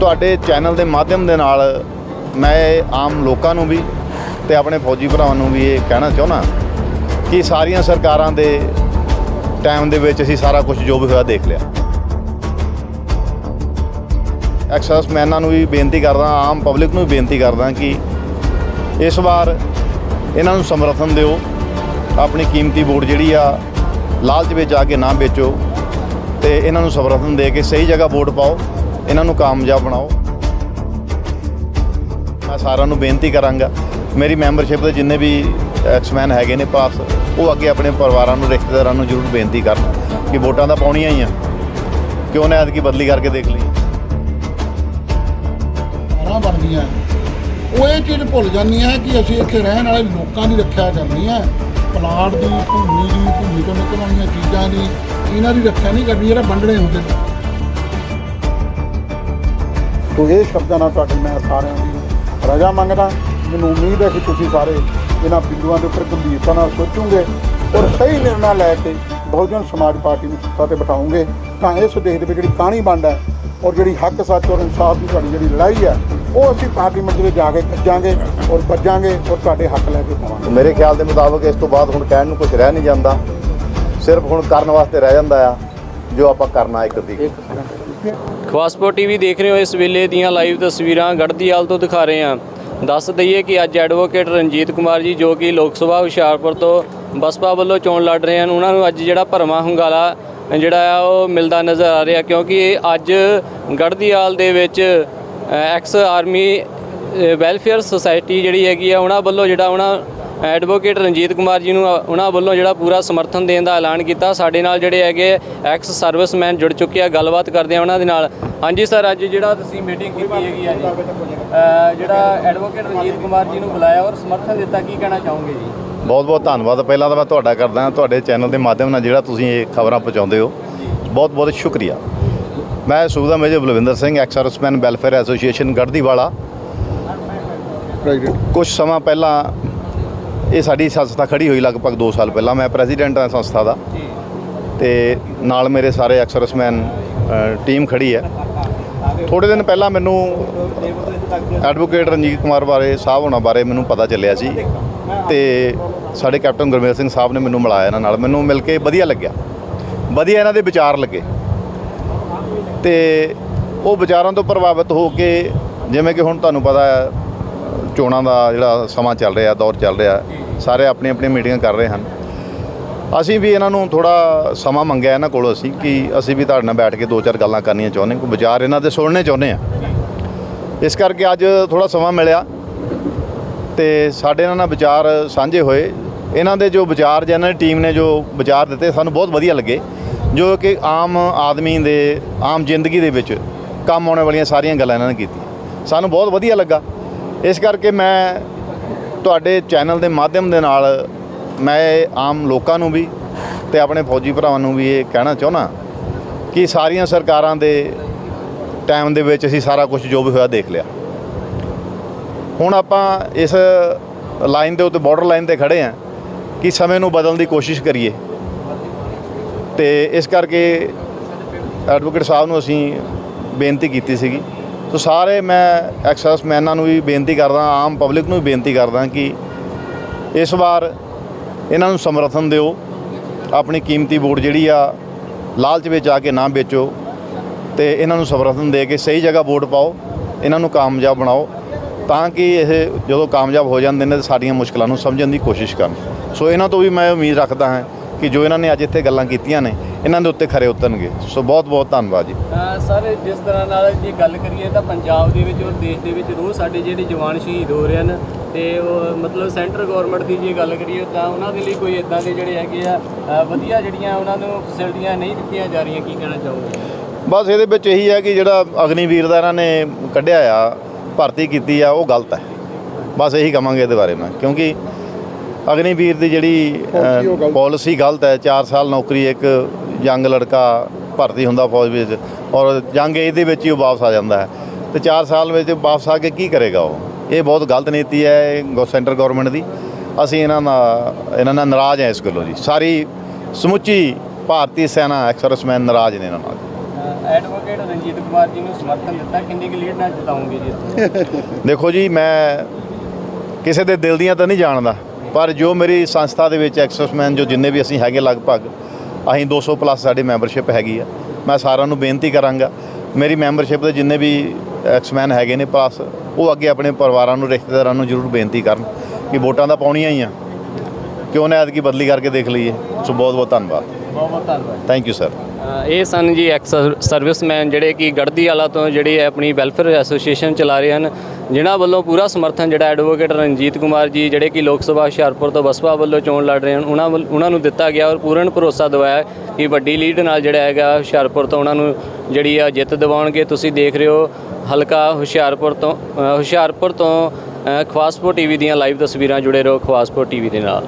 ਤੁਹਾਡੇ ਚੈਨਲ ਦੇ ਮਾਧਿਅਮ ਦੇ ਨਾਲ ਮੈਂ ਆਮ ਲੋਕਾਂ ਨੂੰ ਵੀ ਤੇ ਆਪਣੇ ਫੌਜੀ ਭਰਾਵਾਂ ਨੂੰ ਵੀ ਇਹ ਕਹਿਣਾ ਚਾਹੁੰਦਾ ਕਿ ਸਾਰੀਆਂ ਸਰਕਾਰਾਂ ਦੇ ਟਾਈਮ ਦੇ ਵਿੱਚ ਅਸੀਂ ਸਾਰਾ ਕੁਝ ਜੋ ਵੀ ਹੋਇਆ ਦੇਖ ਲਿਆ। ਐਕਸੈਸਮੈਨਾਂ ਨੂੰ ਵੀ ਬੇਨਤੀ ਕਰਦਾ, ਆਮ ਪਬਲਿਕ ਨੂੰ ਵੀ ਬੇਨਤੀ ਕਰਦਾ ਕਿ ਇਸ ਵਾਰ ਇਹਨਾਂ ਨੂੰ ਸਮਰਥਨ ਦਿਓ। ਆਪਣੀ ਕੀਮਤੀ ਵੋਟ ਜਿਹੜੀ ਆ, ਲਾਲਚ ਵਿੱਚ ਆ ਕੇ ਨਾ ਵੇਚੋ ਤੇ ਇਹਨਾਂ ਨੂੰ ਸਮਰਥਨ ਦੇ ਕੇ ਸਹੀ ਜਗ੍ਹਾ ਵੋਟ ਪਾਓ। ਇਹਨਾਂ ਨੂੰ ਕਾਮਯਾਬ ਬਣਾਓ। ਮੈਂ ਸਾਰਿਆਂ ਨੂੰ ਬੇਨਤੀ ਕਰਾਂਗਾ, ਮੇਰੀ ਮੈਂਬਰਸ਼ਿਪ ਦੇ ਜਿੰਨੇ ਵੀ ਐਕਸਮੈਨ ਹੈਗੇ ਨੇ ਪਾਸ ਉਹ ਅੱਗੇ ਆਪਣੇ ਪਰਿਵਾਰਾਂ ਨੂੰ, ਰਿਸ਼ਤੇਦਾਰਾਂ ਨੂੰ ਜ਼ਰੂਰ ਬੇਨਤੀ ਕਰਨ ਕਿ ਵੋਟਾਂ ਤਾਂ ਪਾਉਣੀਆਂ ਹੀ ਆ। ਕਿਉਂ ਨਾ ਐਤਕੀ ਬਦਲੀ ਕਰਕੇ ਦੇਖ ਲਈ ਸਾਰਾ ਬਣਦੀਆਂ। ਉਹ ਇਹ ਚੀਜ਼ ਭੁੱਲ ਜਾਂਦੀਆਂ ਕਿ ਅਸੀਂ ਇੱਥੇ ਰਹਿਣ ਵਾਲੇ ਲੋਕਾਂ ਦੀ ਰੱਖਿਆ ਕਰਨੀ ਹੈ। ਪਲਾਟ ਦੀ, ਭੂਮੀ ਦੀ, ਭੂਮੀ ਤੋਂ ਨਿਕਲਣ ਵਾਲੀਆਂ ਚੀਜ਼ਾਂ ਦੀ, ਇਹਨਾਂ ਦੀ ਰੱਖਿਆ ਨਹੀਂ ਕਰਨੀ, ਜਿਹੜਾ ਵੰਡਣੇ ਹੁੰਦੇ ਨੇ। ਸੋ ਇਹ ਸ਼ਬਦਾਂ ਨਾਲ ਤੁਹਾਡੀ ਮੈਂ ਸਾਰਿਆਂ ਦੀ ਰਜਾ ਮੰਗਦਾ। ਮੈਨੂੰ ਉਮੀਦ ਹੈ ਕਿ ਤੁਸੀਂ ਸਾਰੇ ਇਹਨਾਂ ਬਿੰਦੂਆਂ ਦੇ ਉੱਪਰ ਗੰਭੀਰਤਾ ਨਾਲ ਸੋਚੋਗੇ ਔਰ ਸਹੀ ਨਿਰਣਾ ਲੈ ਕੇ ਬਹੁਜਨ ਸਮਾਜ ਪਾਰਟੀ ਨੂੰ ਸੱਤਾ ਤੇ ਬਿਠਾਉਂਗੇ ਤਾਂ ਇਸ ਦੇਸ਼ ਦੇ ਵਿੱਚ ਜਿਹੜੀ ਕਾਣੀ ਵੰਡ ਹੈ ਔਰ ਜਿਹੜੀ ਹੱਕ, ਸੱਚ ਔਰ ਇਨਸਾਫ ਦੀ ਤੁਹਾਡੀ ਜਿਹੜੀ ਲੜਾਈ ਹੈ, ਉਹ ਅਸੀਂ ਪਾਰਲੀਮੈਂਟ ਦੇ ਵਿੱਚ ਜਾ ਕੇ ਕੱਜਾਂਗੇ ਔਰ ਵੱਜਾਂਗੇ ਔਰ ਤੁਹਾਡੇ ਹੱਕ ਲੈ ਕੇ ਪਾਵਾਂਗੇ ਮੇਰੇ ਖਿਆਲ ਦੇ ਮੁਤਾਬਕ ਇਸ ਤੋਂ ਬਾਅਦ ਹੁਣ ਕਹਿਣ ਨੂੰ ਕੁਝ ਰਹਿ ਨਹੀਂ ਜਾਂਦਾ। ਸਿਰਫ ਹੁਣ ਕਰਨ ਵਾਸਤੇ ਰਹਿ ਜਾਂਦਾ ਆ। ਜੋ ਆਪਾਂ ਕਰਨਾ ਇੱਕ ਦੀ ਖਵਾਸਪੋ ਟੀਵੀ ਦੇਖ ਰਹੇ ਹੋ, ਇਸ ਵੇਲੇ ਦੀਆਂ ਲਾਈਵ ਤਸਵੀਰਾਂ ਗੜਦੀਆਲ ਤੋਂ ਦਿਖਾ ਰਹੇ ਹਾਂ। ਦੱਸ ਦਈਏ ਕਿ ਅੱਜ ਐਡਵੋਕੇਟ ਰਣਜੀਤ ਕੁਮਾਰ ਜੀ ਜੋ ਕਿ ਲੋਕ ਸਭਾ ਹੁਸ਼ਿਆਰਪੁਰ ਤੋਂ ਬਸਪਾ ਵੱਲੋਂ ਚੋਣ ਲੜ ਰਹੇ ਹਨ, ਉਹਨਾਂ ਨੂੰ ਅੱਜ ਜਿਹੜਾ ਭਰਮਾ ਹੁੰਗਾਲਾ ਜਿਹੜਾ ਆ, ਉਹ ਮਿਲਦਾ ਨਜ਼ਰ ਆ ਰਿਹਾ, ਕਿਉਂਕਿ ਅੱਜ ਗੜਦੀਆਲ ਦੇ ਵਿੱਚ ਐਕਸ ਆਰਮੀ ਵੈਲਫੇਅਰ ਸੁਸਾਇਟੀ ਜਿਹੜੀ ਹੈਗੀ ਆ, ਉਹਨਾਂ ਵੱਲੋਂ ਜਿਹੜਾ ਉਹਨਾਂ ਐਡਵੋਕੇਟ ਰਣਜੀਤ ਕੁਮਾਰ ਜੀ ਨੂੰ ਉਹਨਾਂ ਵੱਲੋਂ ਜਿਹੜਾ ਪੂਰਾ ਸਮਰਥਨ ਦੇਣ ਦਾ ਐਲਾਨ ਕੀਤਾ। ਸਾਡੇ ਨਾਲ ਜਿਹੜੇ ਹੈਗੇ ਐਕਸ ਸਰਵਿਸਮੈਨ ਜੁੜ ਚੁੱਕੇ ਆ, ਗੱਲਬਾਤ ਕਰਦੇ ਆ ਉਹਨਾਂ ਦੇ ਨਾਲ। ਹਾਂਜੀ ਸਰ ਅੱਜ ਜਿਹੜਾ ਤੁਸੀਂ ਮੀਟਿੰਗ ਕੀਤੀ ਹੈਗੀ ਆ ਜੀ ਜਿਹੜਾ ਐਡਵੋਕੇਟ ਰਣਜੀਤ ਕੁਮਾਰ ਜੀ ਨੂੰ ਬੁਲਾਇਆ ਔਰ ਸਮਰਥਨ ਦਿੱਤਾ, ਕੀ ਕਹਿਣਾ ਚਾਹੋਗੇ ਜੀ? ਬਹੁਤ ਬਹੁਤ ਧੰਨਵਾਦ। ਪਹਿਲਾਂ ਤਾਂ ਮੈਂ ਤੁਹਾਡਾ ਕਰਦਾ ਤੁਹਾਡੇ ਚੈਨਲ ਦੇ ਮਾਧਿਅਮ ਨਾਲ ਜਿਹੜਾ ਤੁਸੀਂ ਇਹ ਖਬਰਾਂ ਪਹੁੰਚਾਉਂਦੇ ਹੋ। ਬਹੁਤ ਬਹੁਤ ਸ਼ੁਕਰੀਆ। ਮੈਂ ਸੁਖਦਾ major Balwinder Singh ex serviceman welfare association Gardiwala ਕੁਝ ਸਮਾਂ ਪਹਿਲਾਂ ਇਹ ਸਾਡੀ ਸੰਸਥਾ ਖੜੀ ਹੋਈ ਲਗਭਗ 2 ਸਾਲ ਪਹਿਲਾਂ। ਮੈਂ ਪ੍ਰੈਜ਼ੀਡੈਂਟ ਹਾਂ ਸੰਸਥਾ ਦਾ। ਤੇ ਨਾਲ ਮੇਰੇ ਸਾਰੇ ਐਕਸ ਸਰਵਿਸਮੈਨ ਟੀਮ ਖੜੀ ਹੈ। ਥੋੜੇ ਦਿਨ ਪਹਿਲਾਂ ਮੈਨੂੰ ਐਡਵੋਕੇਟ ਰਣਜੀਤ ਕੁਮਾਰ ਬਾਰੇ ਸਾਹਿਬ ਹੋਣਾ ਬਾਰੇ ਮੈਨੂੰ ਪਤਾ ਚੱਲਿਆ ਸੀ। ਤੇ ਸਾਡੇ ਕੈਪਟਨ ਗੁਰਮੇਲ ਸਿੰਘ ਸਾਹਿਬ ਨੇ ਮੈਨੂੰ ਮਿਲਾਇਆ ਇਹਨਾਂ ਨਾਲ। ਮੈਨੂੰ ਮਿਲ ਕੇ ਵਧੀਆ ਲੱਗਿਆ। ਵਧੀਆ ਇਹਨਾਂ ਦੇ ਵਿਚਾਰ ਲੱਗੇ। ਤੇ ਉਹ ਵਿਚਾਰਾਂ ਤੋਂ ਪ੍ਰਭਾਵਿਤ ਹੋ ਕੇ ਜਿਵੇਂ ਕਿ ਹੁਣ ਤੁਹਾਨੂੰ ਪਤਾ ਹੈ ਚੋਣਾਂ ਦਾ ਜਿਹੜਾ ਸਮਾਂ ਚੱਲ ਰਿਹਾ, ਦੌਰ ਚੱਲ ਰਿਹਾ, ਸਾਰੇ ਆਪਣੀ ਆਪਣੀ ਮੀਟਿੰਗਾਂ ਕਰ ਰਹੇ ਹਨ। ਅਸੀਂ ਵੀ ਇਹਨਾਂ ਨੂੰ ਥੋੜਾ ਸਮਾਂ ਮੰਗਿਆ ਇਹਨਾਂ ਕੋਲੋਂ ਅਸੀਂ ਕਿ ਅਸੀਂ ਵੀ ਤੁਹਾਡੇ ਨਾਲ ਬੈਠ ਕੇ ਦੋ ਚਾਰ ਗੱਲਾਂ ਕਰਨੀਆਂ ਚਾਹੁੰਦੇ ਕੋਈ ਵਿਚਾਰ ਇਹਨਾਂ ਦੇ ਸੁਣਨੇ ਚਾਹੁੰਦੇ ਆ ਇਸ ਕਰਕੇ ਅੱਜ ਥੋੜਾ ਸਮਾਂ ਮਿਲਿਆ ਤੇ ਸਾਡੇ ਇਹਨਾਂ ਨਾਲ ਵਿਚਾਰ ਸਾਂਝੇ ਹੋਏ। ਇਹਨਾਂ ਦੇ ਜੋ ਵਿਚਾਰ ਜਾਂ ਇਹਨਾਂ ਦੀ ਟੀਮ ਨੇ ਜੋ ਵਿਚਾਰ ਦਿੱਤੇ, ਸਾਨੂੰ ਬਹੁਤ ਵਧੀਆ ਲੱਗੇ। ਜੋ ਕਿ ਆਮ ਆਦਮੀ ਦੇ, ਆਮ ਜ਼ਿੰਦਗੀ ਦੇ ਵਿੱਚ ਕੰਮ ਆਉਣ ਵਾਲੀਆਂ ਸਾਰੀਆਂ ਗੱਲਾਂ ਇਹਨਾਂ ਨੇ ਕੀਤੀਆਂ। ਸਾਨੂੰ ਬਹੁਤ ਵਧੀਆ ਲੱਗਾ। ਇਸ ਕਰਕੇ ਮੈਂ ਤੁਹਾਡੇ ਚੈਨਲ ਦੇ ਮਾਧਿਅਮ ਦੇ ਨਾਲ ਮੈਂ ਆਮ ਲੋਕਾਂ ਨੂੰ ਵੀ ਤੇ ਆਪਣੇ ਫੌਜੀ ਭਰਾਵਾਂ ਨੂੰ ਵੀ ਇਹ ਕਹਿਣਾ ਚਾਹੁੰਦਾ ਕਿ ਸਾਰੀਆਂ ਸਰਕਾਰਾਂ ਦੇ ਟਾਈਮ ਦੇ ਵਿੱਚ ਅਸੀਂ ਸਾਰਾ ਕੁਝ ਜੋ ਵੀ ਹੋਇਆ ਦੇਖ ਲਿਆ। ਹੁਣ ਆਪਾਂ ਇਸ ਲਾਈਨ ਦੇ ਉੱਤੇ ਬਾਰਡਰ ਲਾਈਨ ਤੇ ਖੜੇ ਆਂ ਕਿ ਸਮੇਂ ਨੂੰ ਬਦਲਣ ਦੀ ਕੋਸ਼ਿਸ਼ ਕਰੀਏ। ਤੇ ਇਸ ਕਰਕੇ ਐਡਵੋਕੇਟ ਸਾਹਿਬ ਨੂੰ ਅਸੀਂ ਬੇਨਤੀ ਕੀਤੀ ਸੀਗੀ ਸੋ ਸਾਰੇ ਮੈਂ ਐਕਸੈਸਮੈਨਾਂ ਨੂੰ ਵੀ ਬੇਨਤੀ ਕਰਦਾ, ਆਮ ਪਬਲਿਕ ਨੂੰ ਵੀ ਬੇਨਤੀ ਕਰਦਾ ਕਿ ਇਸ ਵਾਰ ਇਹਨਾਂ ਨੂੰ ਸਮਰਥਨ ਦਿਓ। ਆਪਣੀ ਕੀਮਤੀ ਵੋਟ ਜਿਹੜੀ ਆ, ਲਾਲਚ ਵਿੱਚ ਆ ਕੇ ਨਾ ਵੇਚੋ ਤੇ ਇਹਨਾਂ ਨੂੰ ਸਮਰਥਨ ਦੇ ਕੇ ਸਹੀ ਜਗ੍ਹਾ ਵੋਟ ਪਾਓ, ਇਹਨਾਂ ਨੂੰ ਕਾਮਯਾਬ ਬਣਾਓ ਤਾਂ ਕਿ ਇਹ ਜਦੋਂ ਕਾਮਯਾਬ ਹੋ ਜਾਂਦੇ ਨੇ ਤਾਂ ਸਾਡੀਆਂ ਮੁਸ਼ਕਲਾਂ ਨੂੰ ਸਮਝਣ ਦੀ ਕੋਸ਼ਿਸ਼ ਕਰਨ। ਸੋ ਇਹਨਾਂ ਤੋਂ ਵੀ ਮੈਂ ਉਮੀਦ ਰੱਖਦਾ ਹਾਂ ਕਿ ਜੋ ਇਹਨਾਂ ਨੇ ਅੱਜ ਇੱਥੇ ਗੱਲਾਂ ਕੀਤੀਆਂ ਨੇ ਇਹਨਾਂ ਦੇ ਉੱਤੇ ਖਰੇ ਉਤਰਨਗੇ। ਸੋ ਬਹੁਤ ਬਹੁਤ ਧੰਨਵਾਦ ਜੀ। ਸਰ ਜਿਸ ਤਰ੍ਹਾਂ ਨਾਲ ਜੇ ਗੱਲ ਕਰੀਏ ਤਾਂ ਪੰਜਾਬ ਦੇ ਵਿੱਚ ਔਰ ਦੇਸ਼ ਦੇ ਵਿੱਚ ਰੋਜ਼ ਸਾਡੇ ਜਿਹੜੇ ਜਵਾਨ ਸ਼ਹੀਦ ਹੋ ਰਹੇ ਹਨ ਤੇ ਉਹ ਮਤਲਬ ਸੈਂਟਰ ਗਵਰਨਮੈਂਟ ਦੀ ਜੇ ਗੱਲ ਕਰੀਏ ਤਾਂ ਉਹਨਾਂ ਦੇ ਲਈ ਕੋਈ ਇਦਾਂ ਦੇ ਜਿਹੜੇ ਹੈਗੇ ਆ ਵਧੀਆ ਜਿਹੜੀਆਂ ਉਹਨਾਂ ਨੂੰ ਫੈਸਿਲਿਟੀਆਂ ਨਹੀਂ ਦਿੱਤੀਆਂ ਜਾ ਰਹੀਆਂ ਕੀ ਕਹਿਣਾ ਚਾਹੋਗੇ? ਬਸ ਇਹਦੇ ਵਿੱਚ ਇਹੀ ਹੈ ਕਿ ਜਿਹੜਾ ਅਗਨੀਵੀਰ ਦਾ ਇਹਨਾਂ ਨੇ ਕੱਢਿਆ ਆ ਭਰਤੀ ਕੀਤੀ ਆ ਉਹ ਗਲਤ ਹੈ। ਬਸ ਇਹੀ ਕਵਾਂਗੇ ਇਹਦੇ ਬਾਰੇ ਮੈਂ ਕਿਉਂਕਿ ਅਗਨੀਵੀਰ ਦੀ ਜਿਹੜੀ। ਪਾਲਿਸੀ ਗਲਤ ਹੈ। 4 ਸਾਲ ਨੌਕਰੀ ਇੱਕ ਯੰਗ ਲੜਕਾ ਭਰਤੀ ਹੁੰਦਾ ਫੌਜ ਵਿੱਚ ਔਰ ਜੰਗ ਏਜ ਦੇ ਵਿੱਚ ਹੀ ਉਹ ਵਾਪਸ ਆ ਜਾਂਦਾ ਹੈ। ਤੇ 4 ਸਾਲ ਵਿੱਚ ਵਾਪਸ ਆ ਕੇ ਕੀ ਕਰੇਗਾ ਉਹ? ਇਹ ਬਹੁਤ ਗਲਤ ਨੀਤੀ ਹੈ ਇਹ ਸੈਂਟਰ ਗਵਰਨਮੈਂਟ ਦੀ। ਅਸੀਂ ਇਹਨਾਂ ਨਾਲ ਇਹਨਾਂ ਨਾਲ ਨਾਰਾਜ਼ ਹਾਂ ਇਸ ਗੱਲੋਂ ਜੀ। ਸਾਰੀ ਸਮੁੱਚੀ ਭਾਰਤੀ ਸੈਨਾ ਐਕਸਰਸਮੈਨ ਨਾਰਾਜ਼ ਨੇ ਇਹਨਾਂ ਨਾਲ। ਐਡਵੋਕੇਟ ਰਣਜੀਤ ਕੁਮਾਰ ਜੀ ਨੂੰ ਸਮਰਥਨ ਦਿੱਤਾ। ਕਿੰਨੀ ਕੁ ਲੀਡ ਨਾਲ ਜਿਤਾਉਂਗੇ ਜੀ ਦੇਖੋ ਜੀ ਮੈਂ ਕਿਸੇ ਦੇ ਦਿਲ ਦੀਆਂ ਤਾਂ ਨਹੀਂ ਜਾਣਦਾ। ਪਰ ਜੋ ਮੇਰੀ ਸੰਸਥਾ ਦੇ ਵਿੱਚ ਐਕਸੈਸਮੈਨ ਜੋ ਜਿੰਨੇ ਵੀ ਅਸੀਂ ਹੈਗੇ ਲਗਭਗ ਅਸੀਂ 200 ਪਲੱਸ ਸਾਡੀ ਮੈਂਬਰਸ਼ਿਪ ਹੈਗੀ ਆ। ਮੈਂ ਸਾਰਿਆਂ ਨੂੰ ਬੇਨਤੀ ਕਰਾਂਗਾ ਮੇਰੀ ਮੈਂਬਰਸ਼ਿਪ ਦੇ ਜਿੰਨੇ ਵੀ ਐਕਸਮੈਨ ਹੈਗੇ ਨੇ ਪਲੱਸ ਉਹ ਅੱਗੇ ਆਪਣੇ ਪਰਿਵਾਰਾਂ ਨੂੰ ਰਿਸ਼ਤੇਦਾਰਾਂ ਨੂੰ ਜ਼ਰੂਰ ਬੇਨਤੀ ਕਰਨ ਕਿ ਵੋਟਾਂ ਤਾਂ ਪਾਉਣੀਆਂ ਹੀ ਆ। ਕਿਉਂ ਨਾ ਐਤਕੀ ਬਦਲੀ ਕਰਕੇ ਦੇਖ ਲਈਏ। ਸੋ ਬਹੁਤ ਬਹੁਤ ਧੰਨਵਾਦ। ਬਹੁਤ ਬਹੁਤ ਧੰਨਵਾਦ। ਥੈਂਕ ਯੂ ਸਰ ਇਹ ਸਨ ਜੀ ਐਕਸ ਸਰਵਿਸਮੈਨ ਜਿਹੜੇ ਕਿ ਗੜਦੀ ਵਾਲਾ ਤੋਂ ਜਿਹੜੇ ਆਪਣੀ ਵੈਲਫੇਅਰ ਐਸੋਸੀਏਸ਼ਨ ਚਲਾ ਰਹੇ ਹਨ। ਜਿਨ੍ਹਾਂ ਵੱਲੋਂ ਪੂਰਾ ਸਮਰਥਨ ਜਿਹੜਾ ਐਡਵੋਕੇਟ ਰਣਜੀਤ ਕੁਮਾਰ ਜੀ ਜਿਹੜੇ ਕਿ ਲੋਕ ਸਭਾ ਹੁਸ਼ਿਆਰਪੁਰ ਤੋਂ ਬਸਪਾ ਵੱਲੋਂ ਚੋਣ ਲੜ ਰਹੇ ਹਨ ਉਹਨਾਂ ਵੱਲ- ਉਹਨਾਂ ਨੂੰ ਦਿੱਤਾ ਗਿਆ ਔਰ ਪੂਰਨ ਭਰੋਸਾ ਦਿਵਾਇਆ ਕਿ ਵੱਡੀ ਲੀਡ ਨਾਲ ਜਿਹੜਾ ਹੈਗਾ ਹੁਸ਼ਿਆਰਪੁਰ ਤੋਂ ਉਹਨਾਂ ਨੂੰ ਜਿਹੜੀ ਆ ਜਿੱਤ ਦਿਵਾਉਣਗੇ। ਤੁਸੀਂ ਦੇਖ ਰਹੇ ਹੋ ਹਲਕਾ ਹੁਸ਼ਿਆਰਪੁਰ ਤੋਂ ਹੁਸ਼ਿਆਰਪੁਰ ਤੋਂ ਅ, ਖਵਾਸਪੁਰ ਟੀਵੀ ਦੀਆਂ ਲਾਈਵ ਤਸਵੀਰਾਂ ਜੁੜੇ ਰਹੋ ਖਵਾਸਪੁਰ ਟੀਵੀ ਦੇ ਨਾਲ।